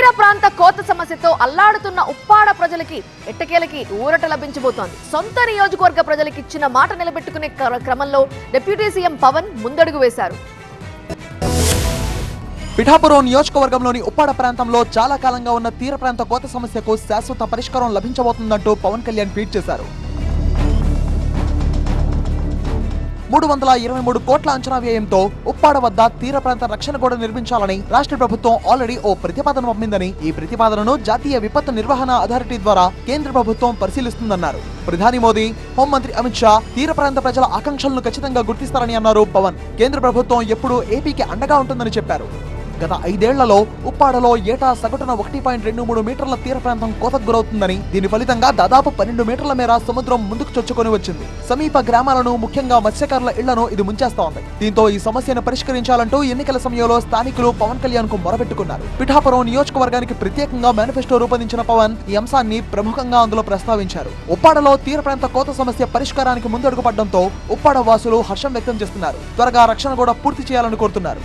తీర ప్రాంత కోత సమస్యతో అల్లాడుతున్న ఉప్పాడ ప్రజలకి ఎట్టకేలకి ఊరట లభించబోతోంది. సొంత నియోజకవర్గ ప్రజలకి ఇచ్చిన మాట నిలబెట్టుకునే క్రమంలో డిప్యూటీ సీఎం పవన్ ముందడుగు వేశారు. పిఠాపురం నియోజకవర్గంలోని ఉప్పాడ ప్రాంతంలో చాలా కాలంగా ఉన్న తీర ప్రాంత కోత సమస్యకు శాశ్వత పరిష్కారం లభించబోతుందంటూ పవన్ కళ్యాణ్ ట్వీట్ చేశారు. మూడు వందల ఇరవై మూడు కోట్ల అంచనా వ్యయంతో ఉప్పాడ వద్ద తీర ప్రాంత రక్షణ గోడ నిర్మించాలని రాష్ట్ర ప్రభుత్వం ఆల్రెడీ ఓ ప్రతిపాదన పంపిందని ఈ ప్రతిపాదనను జాతీయ విపత్తు నిర్వహణ అథారిటీ ద్వారా కేంద్ర ప్రభుత్వం పరిశీలిస్తుందన్నారు. ప్రధాని మోదీ హోంమంత్రి అమిత్ షా తీర ప్రాంత ప్రజల ఆకాంక్షలను ఖచ్చితంగా గుర్తిస్తారని అన్నారు పవన్. కేంద్ర ప్రభుత్వం ఎప్పుడూ ఏపీకి అండగా ఉంటుందని చెప్పారు. గత ఐదేళ్ళలో ఉప్పాడలో ఏటా సగటున ఒకటి పాయింట్ రెండు మూడు మీటర్ల తీర ప్రాంతం కోతకు గురవుతుందని దీని ఫలితంగా దాదాపు పన్నెండు మీటర్ల మేర సముద్రం ముందుకు చొచ్చుకొని వచ్చింది. సమీప గ్రామాలను ముఖ్యంగా మత్స్యకారుల ఇళ్ళను ఇది ముంచేస్తోంది దీంతో ఈ సమస్యను పరిష్కరించాలంటూ ఎన్నికల సమయంలో స్థానికులు పవన్ కళ్యాణ్కు మొరపెట్టుకున్నారు. పిఠాపురం నియోజకవర్గానికి ప్రత్యేకంగా మేనిఫెస్టో రూపొందించిన పవన్ ఈ అంశాన్ని ప్రముఖంగా అందులో ప్రస్తావించారు. ఉప్పాడలో తీర ప్రాంత కోత సమస్య పరిష్కారానికి ముందడుగు పడడంతో ఉప్పాడ వాసులు హర్షం వ్యక్తం చేస్తున్నారు. త్వరగా రక్షణ కూడా పూర్తి చేయాలని కోరుతున్నారు.